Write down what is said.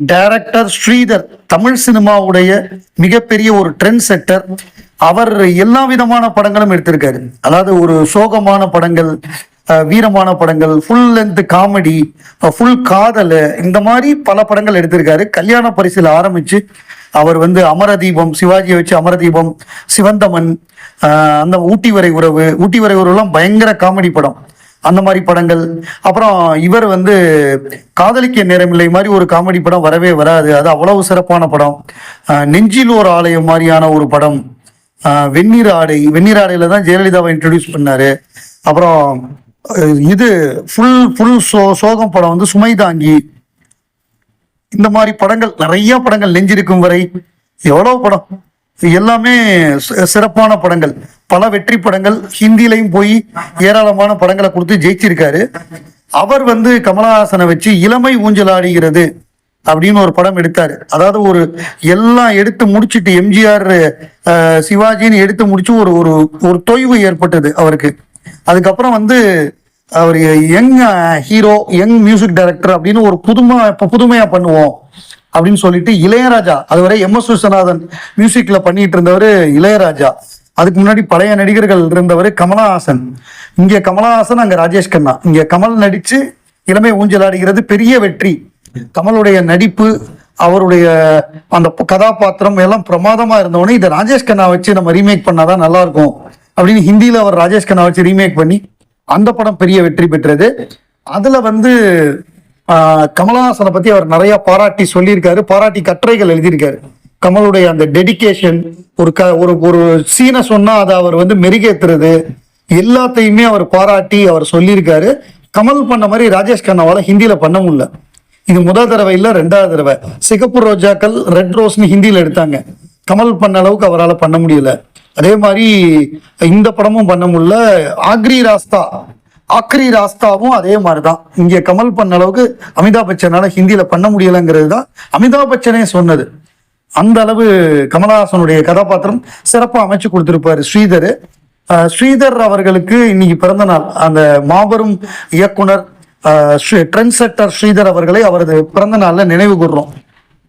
Director Sridhar Tamil சினிமாவுடைய மிகப்பெரிய ஒரு trend செட்டர் அவர் எல்லா விதமான படங்களும் எடுத்திருக்காரு. அதாவது ஒரு சோகமான படங்கள் வீரமான படங்கள் ஃபுல் லென்த் காமெடி ஃபுல் காதல் இந்த மாதிரி பல படங்கள் எடுத்திருக்காரு. கல்யாண பரிசில் ஆரம்பிச்சு அவர் வந்து அமரதீபம் சிவாஜியை வச்சு அமரதீபம் சிவந்தமன் அந்த ஊட்டி வரை உறவு ஊட்டி வரை உறவுலாம் பயங்கர காமெடி படம். அந்த மாதிரி படங்கள். அப்புறம் இவர் வந்து காதலிக்க நேரமில்லை மாதிரி ஒரு காமெடி படம் வரவே வராது. அது அவ்வளவு சிறப்பான படம். நெஞ்சில் ஒரு ஆலயம் மாதிரியான ஒரு படம். வெந்நீர் ஆடை. வெந்நீர் ஆடையில தான் ஜெயலலிதாவை இன்ட்ரடியூஸ் பண்ணாரு. அப்புறம் இது ஃபுல் ஃபுல் சோ சோகம் படம் வந்து சுமை தாங்கி. இந்த மாதிரி படங்கள் நிறைய படங்கள் நெஞ்சிருக்கும் வரை. எவ்வளவு படம். எல்லாமே சிறப்பான படங்கள். பல வெற்றி படங்கள். ஹிந்திலையும் போய் ஏராளமான படங்களை கொடுத்து ஜெயிச்சிருக்காரு. அவர் வந்து கமலஹாசனை வச்சு இளமை ஊஞ்சலாடுகிறது அப்படின்னு ஒரு படம் எடுத்தாரு. அதாவது ஒரு எல்லாம் எடுத்து முடிச்சிட்டு எம்ஜிஆர் சிவாஜின்னு எடுத்து முடிச்சு ஒரு ஒரு ஒரு தொய்வு ஏற்பட்டது அவருக்கு. அதுக்கப்புறம் வந்து அவர் young hero young music director அப்படின்னு ஒரு புதுமை இப்போ புதுமையா பண்ணுவோம். அப்படின்னு சொல்லிட்டு இளையராஜா அதுவரை எம் எஸ் விஸ்வநாதன் மியூசிக்ல பண்ணிட்டு இருந்தவர் இளையராஜா. அதுக்கு முன்னாடி பழைய நடிகர்கள் இருந்தவர் கமலஹாசன். இங்கே கமலஹாசன் அங்கே ராஜேஷ் கண்ணா. இங்கே கமல் நடித்து இளமை ஊஞ்சலாடுகிறது பெரிய வெற்றி. கமலுடைய நடிப்பு அவருடைய அந்த கதாபாத்திரம் எல்லாம் பிரமாதமாக இருந்தவொடனே இதை ராஜேஷ் கண்ணா வச்சு நம்ம ரீமேக் பண்ணாதான் நல்லா இருக்கும் அப்படின்னு ஹிந்தியில் அவர் ராஜேஷ் கண்ணா வச்சு ரீமேக் பண்ணி அந்த படம் பெரிய வெற்றி பெற்றது. அதில் வந்து கமலஹாசனை பத்தி அவர் நிறைய பாராட்டி சொல்லியிருக்காரு பாராட்டி கட்டுரைகள் எழுதியிருக்காரு. கமலுடைய அந்த டெடிகேஷன் ஒரு க ஒரு ஒரு சீனை சொன்னா அதை அவர் வந்து மெருகேத்துறது எல்லாத்தையுமே அவர் பாராட்டி அவர் சொல்லியிருக்காரு. கமல் பண்ண மாதிரி ராஜேஷ் கண்ணாவால ஹிந்தியில பண்ண முடியல. இது முதல் தடவை இல்ல ரெண்டாவது தடவை. சிகப்பு ரோஜாக்கள் ரெட் ரோஸ்னு ஹிந்தியில எடுத்தாங்க. கமல் பண்ண அளவுக்கு அவரால் பண்ண முடியல. அதே மாதிரி இந்த படமும் பண்ண முடியல. ஆக்ரி ராஸ்தா ஆக்ரி ராஸ்தாவும் அதே மாதிரி தான் இங்கே கமல் பண்ண அளவுக்கு அமிதாப் பச்சனால ஹிந்தியில் பண்ண முடியலங்கிறது தான் அமிதாப் பச்சனே சொன்னது. அந்த அளவு கமலஹாசனுடைய கதாபாத்திரம் சிறப்பாக அமைச்சு கொடுத்துருப்பாரு ஸ்ரீதர். ஸ்ரீதர் அவர்களுக்கு இன்னைக்கு பிறந்த நாள் அந்த மாபெரும் இயக்குனர் ட்ரெண்ட் செட்டர் ஸ்ரீதர் அவர்களை அவரது பிறந்த நாளில் நினைவு கூர்றோம்.